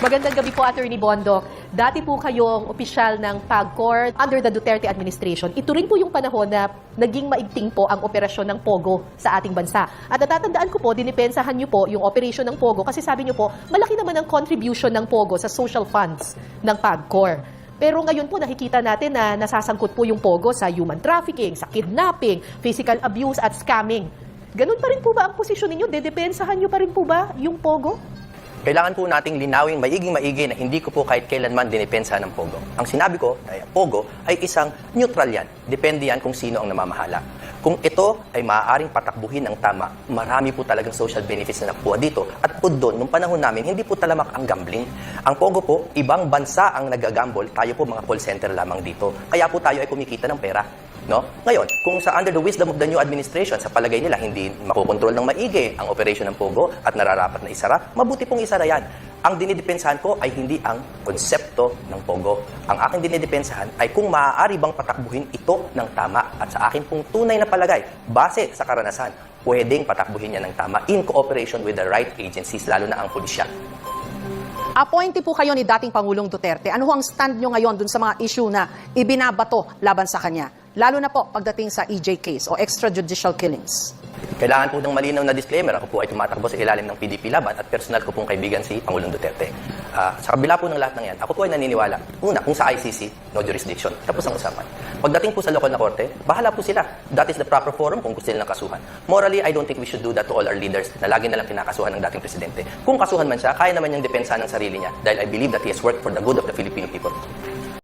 Magandang gabi po, Attorney Bondok. Dati po kayong opisyal ng PAGCOR under the Duterte administration. Ito rin po yung panahon na naging maigting po ang operasyon ng POGO sa ating bansa. At natatandaan ko po, dinipensahan niyo po yung operation ng POGO kasi sabi niyo po, malaki naman ang contribution ng POGO sa social funds ng PAGCOR. Pero ngayon po nakikita natin na nasasangkot po yung POGO sa human trafficking, sa kidnapping, physical abuse at scamming. Ganun pa rin po ba ang posisyon ninyo? Dedepensahan niyo pa rin po ba yung POGO? Kailangan po nating linawing maiging maigi na hindi ko po kahit kailanman dinipensa ng Pogo. Ang sinabi ko, ay Pogo, ay isang neutral yan. Depende yan kung sino ang namamahala. Kung ito ay maaaring patakbuhin ng tama, marami po talagang social benefits na nakuha dito. At po doon, nung panahon namin, hindi po talamak ang gambling. Ang Pogo po, ibang bansa ang nagagambol. Tayo po mga call center lamang dito. Kaya po tayo ay kumikita ng pera. No? Ngayon, kung sa under the wisdom of the new administration, sa palagay nila hindi makokontrol ng maigi ang operation ng Pogo at nararapat na isara, mabuti pong isara yan. Ang dinidepensahan ko ay hindi ang konsepto ng Pogo. Ang aking dinidepensahan ay kung maaari bang patakbuhin ito ng tama. At sa akin pong tunay na palagay, base sa karanasan, pwedeng patakbuhin niya ng tama in cooperation with the right agencies, lalo na ang pulisya. Appointee po kayo ni dating Pangulong Duterte. Ano ang stand nyo ngayon dun sa mga issue na ibinabato laban sa kanya? Lalo na po pagdating sa EJ case o extrajudicial killings. Kailangan po ng malinaw na disclaimer. Ako po ay tumatakbo sa ilalim ng PDP Laban at personal ko pong kaibigan si Pangulong Duterte. Ah, sa kabila po ng lahat ng yan, ako po ay naniniwala. Una, kung sa ICC, no jurisdiction. Tapos ang usapan. Pagdating po sa lokal na korte, bahala po sila. That is the proper forum kung gusto nila ng kasuhan. Morally, I don't think we should do that to all our leaders na lagi na lang kinakasuhan ng dating presidente. Kung kasuhan man siya, kaya naman niyang depensa ng sarili niya dahil I believe that he has worked for the good of the Filipino people.